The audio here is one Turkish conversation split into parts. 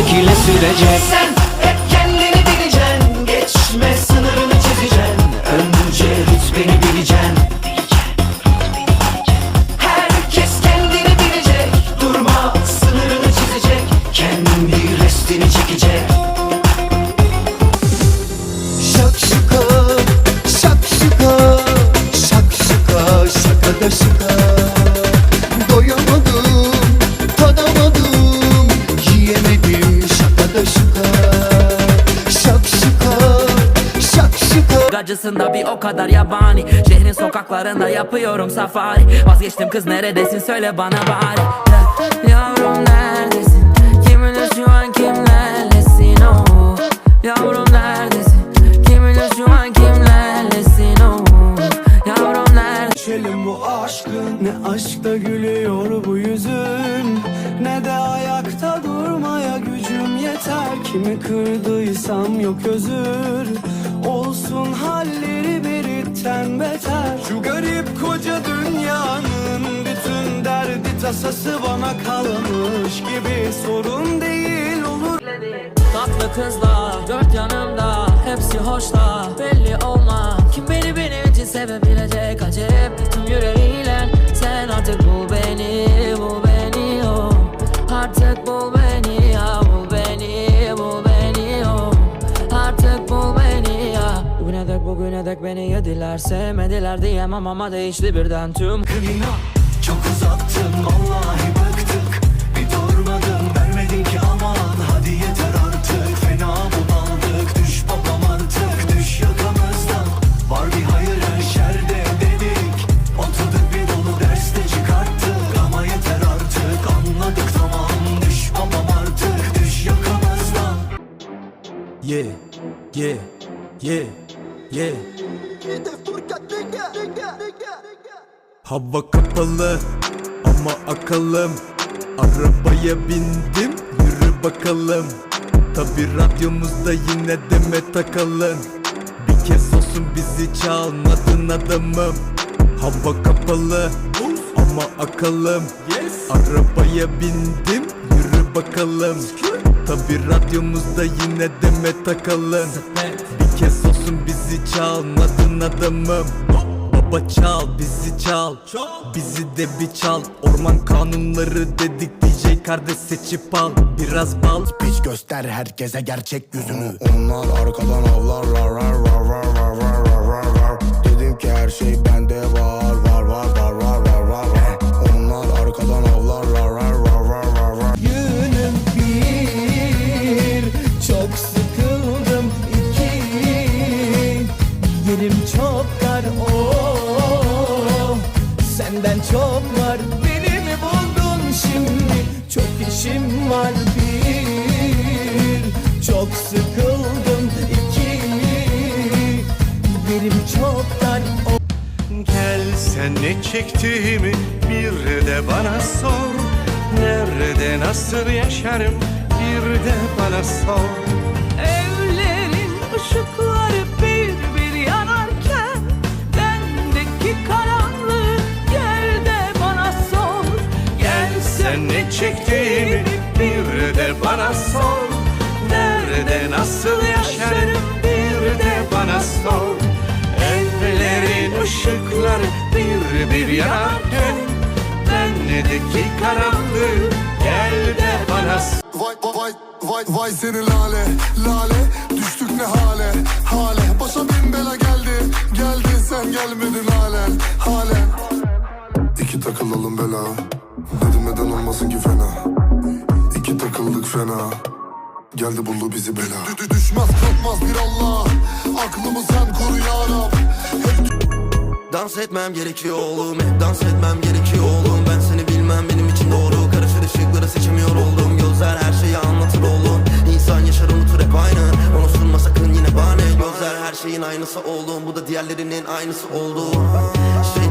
şekile süreceğiz Acısında bir o kadar yabani. Şehrin sokaklarında yapıyorum safari. Vazgeçtim kız neredesin söyle bana bari. Ya- Yavrum neredesin? Kim bilir şu an kimlerlesin? Oh Yavrum neredesin? Kim bilir şu an kimlerlesin? Oh Yavrum neredesin Geçelim bu aşkın Ne aşkta gülüyor bu yüzün? Ne de ayakta durmaya gücüm yeter. Kimi kırdıysam yok özür Olsun halleri biritten beter. Şu garip koca dünyanın Bütün derdi tasası bana kalmış gibi. Sorun değil olur. Tatlı kızlar dört yanımda Hepsi hoşta belli olma Kim beni benim için sevebilecek? Acep tüm yüreğiyle dek beni yediler Sevmediler diyemem ama değişti birden tüm. İnan çok uzattın vallahi bıktık. Bir durmadın vermedin ki aman. Hadi yeter artık fena bunaldık. Düş babam artık düş yakamızdan Var bir hayır her şerde dedik. Oturduk bir dolu derste çıkarttık. Ama yeter artık anladık tamam. Düş babam artık düş yakamızdan Yeah, yeah, yeah, yeah Hava kapalı ama akalım. Arabaya bindim yürü bakalım. Tabi radyomuzda yine deme takalım. Bir kez olsun bizi çalmadın adamım. Hava kapalı ama akalım. Arabaya bindim yürü bakalım. Tabi radyomuzda yine deme takalım bizi çal Nazın adamım Baba çal bizi çal. Bizi de bir çal. Orman kanunları dedik DJ kardeş seçip al. Biraz bal. Piç göster herkese gerçek yüzünü. Onlar arkadan avlar rar rar rar rar rar rar rar Dedim ki her şey ben. Var bir Çok sıkıldım iki. Yerim çok dar oh Gel sen ne çektiğimi bir de bana sor. Nerede nasıl yaşarım bir de bana sor. Evlerin ışıkları bir bir yanarken Bendeki karanlığı gel de bana sor. Gel sen ne çektiğimi bir de bana sor. Nerede nasıl yaşarım? Bir de bana sor. Evlerin ışıkları bir bir yanarken Bendeki karanlığı gel de bana sor Vay vay vay vay seni lale lale. Düştük ne hale hale. Başa bin bela geldi geldi sen gelmedin halen halen. İki takılalım bela fena. Geldi buldu bizi bela. Dü- dü- Düşmez kalkmaz bir Allah. Aklımı sen koru ya Rab. Dans etmem gerekiyor oğlum Hep dans etmem gerekiyor oğlum. Ben seni bilmem benim için doğru. Karışır ışıkları seçemiyor oldum. Gözler her şeyi anlatır oğlum. İnsan yaşar unutur hep aynı. Onu sunma sakın yine bahane. Gözler her şeyin aynısı oğlum. Bu da diğerlerinin aynısı oldu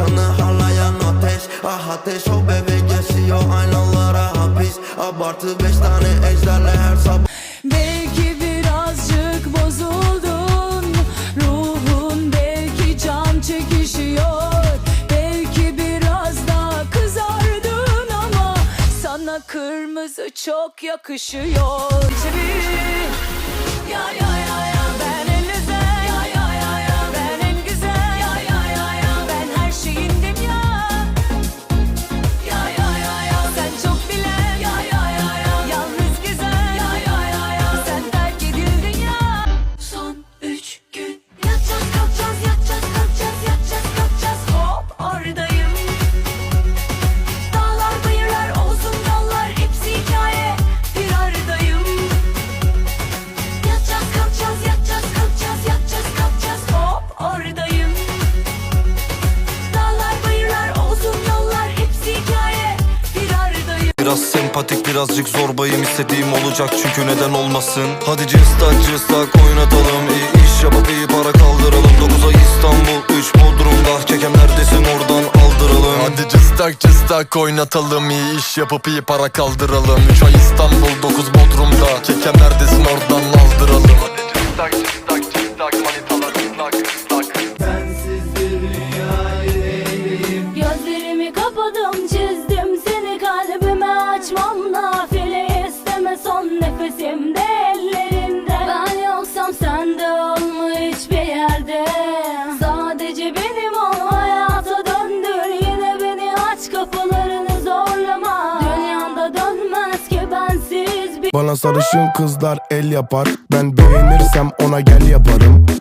Şeytanı harlayan ateş Ah ateş. O bebek yaşıyor aynalara hapis. Abartı beş tane ejderle her sabah. Belki birazcık bozuldun. Ruhun belki can çekişiyor. Belki biraz daha kızardın ama Sana kırmızı çok yakışıyor. Çevir. Ya ya ya ya sempatik birazcık zorbayım istediğim olacak çünkü neden olmasın? Hadi cıstak cıstak oynatalım iyi iş yapıp iyi para kaldıralım. 9 ay İstanbul 3 Bodrum'da Çeken neredesin oradan aldıralım. Hadi cıstak cıstak oynatalım iyi iş yapıp iyi para kaldıralım. 3 ay İstanbul 9 Bodrum'da Keken neredesin oradan aldıralım açmam nafile isteme son nefesimde ellerinde Ben yoksam sen de olma hiçbir yerde. Sadece benim ol hayata döndür. Yine beni aç kapılarını zorlama. Dünyanda dönmez ki bensiz bir Bana sarışın kızlar el yapar. Ben beğenirsem ona gel yaparım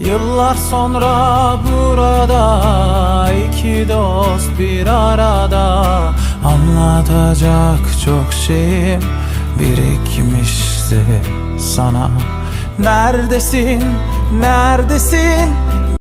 Yıllar sonra burada iki dost bir arada. Anlatacak çok şeyim birikmişti sana. Neredesin, neredesin